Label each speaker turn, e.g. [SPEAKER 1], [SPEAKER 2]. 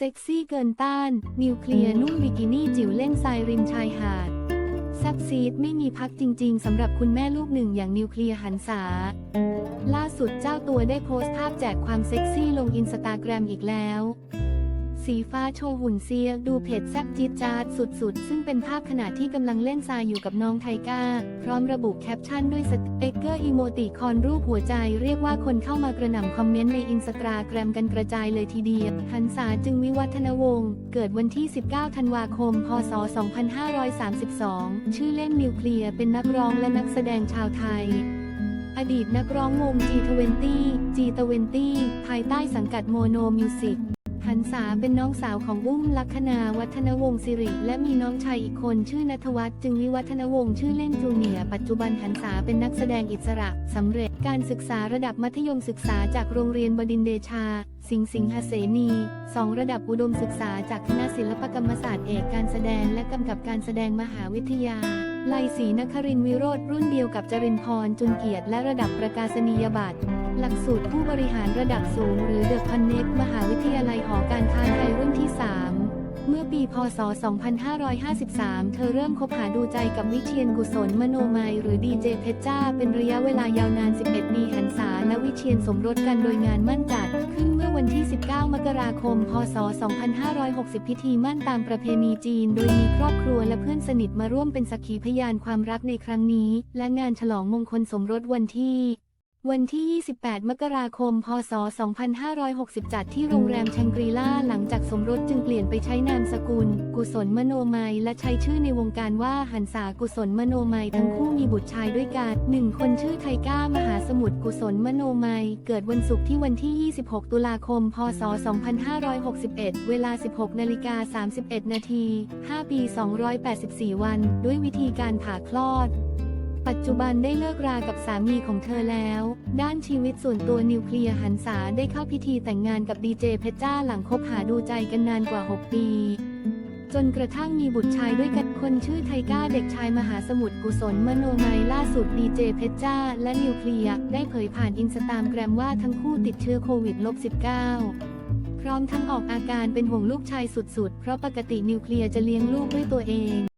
[SPEAKER 1] เซ็กซี่เกินต้าน นิวเคลียร์นุ่งบิกินี่จิ๋วเล่นทรายริมชายหาดแซับซีดไม่มีพักจริงๆสำหรับคุณแม่ลูกหนึ่งอย่างนิวเคลียร์หันษา ล่าสุดเจ้าตัวได้โพสต์ภาพแจกความเซ็กซี่ลงอินสตาแกรมอีกแล้ว สีฟ้าโชว์หุ่นเซียดูเผ็ดแซ่บจี๊ดจ๊าดสุดๆ ซึ่งเป็นภาพขณะที่กำลังเล่นทรายอยู่กับน้องไทก้า พร้อมระบุแคปชั่นด้วยสติกเกอร์อีโมติคอนรูปหัวใจ เรียกว่าคนเข้ามากระหน่ำคอมเมนต์ในอินสตาแกรมกันกระจายเลยทีเดียวหันษาจึงวิวัฒนวงศ์เกิดวันที่ 19 ธันวาคม พศ 2532 ชื่อเล่นนิวเคลียร์เป็นนักร้องและนักแสดงชาวไทยอดีตนักร้องวง G20 G20 ภายใต้สังกัดโมโนมิวสิก หันษาเป็นน้องสาวของอุ้มลัคนาวัฒนวงศ์สิริ และมีน้องชายอีกคนชื่อนัทวัฒน์จึงวิวัฒนวงศ์ชื่อเล่นจูเนียปัจจุบันหันษาเป็นนักแสดงอิสระสำเร็จการศึกษาระดับมัธยมศึกษาจากโรงเรียนบดินเดชา สิงห์สิงหเสนีสองระดับอุดมศึกษาจากคณะศิลปกรรมศาสตร์เอกการแสดงและกำกับการแสดงมหาวิทยาไลศรีนครินทร์วิโรธรุ่นเดียวกับจรินพรจุนเกียรติและระดับประกาศนียบัตร หลักสูตรผู้บริหารระดับสูงหรือเดอะคอนเน็กมหาวิทยาลัยหอการค้าไทยรุ่นที่ 3 เมื่อปีพศ 2553 เธอเริ่มคบหาดูใจกับวิเชียนกุศลมโนมัยหรือดีเจเพชรจ้า เป็นระยะเวลายาวนาน 11 ปีหันษาและวิเชียนสมรสกันโดยงานมั่นจัด ขึ้นเมื่อวันที่ 19 มกราคม พศ 2560 พิธีมั่นตามประเพณีจีน โดยมีครอบครัวและเพื่อนสนิทมาร่วมเป็นสักขีพยานความรักในครั้งนี้ และงานฉลองมงคลสมรสวันที่ วันที่ 28 มกราคม พศ 2560 จัดที่โรงแรมแชงกรีล่า หลังจากสมรสจึงเปลี่ยนไปใช้นามสกุล กุศลมโนมัย และใช้ชื่อในวงการว่าหันษากุศลมโนมัย ทั้งคู่มีบุตรชายด้วยกันหนึ่งคนชื่อไทก้ามหาสมุทรกุศลมโนมัย เกิดวันศุกร์ที่วันที่ 26 ตุลาคม พศ 2561 เวลา 16นาฬิกา31 นาที 5 ปี 284 วัน ด้วยวิธีการผ่าคลอด ปัจจุบันได้เลิกรากับสามีของเธอแล้ว ด้านชีวิตส่วนตัวนิวเคลียร์หันษาได้เข้าพิธีแต่งงานกับดีเจเพชรจ้าหลังคบหาดูใจกันนานกว่า 6 ปี จนกระทั่งมีบุตรชายด้วยกันคนชื่อไทก้าเด็กชายมหาสมุทรกุศลมโนมัยล่าสุดดีเจเพชรจ้าและนิวเคลียร์ได้เผยผ่านอินสตาแกรมว่าทั้งคู่ติดเชื้อโควิด -19 พร้อมทั้งออกอาการเป็นห่วงลูกชายสุดๆ เพราะปกตินิวเคลียร์จะเลี้ยงลูกด้วยตัวเอง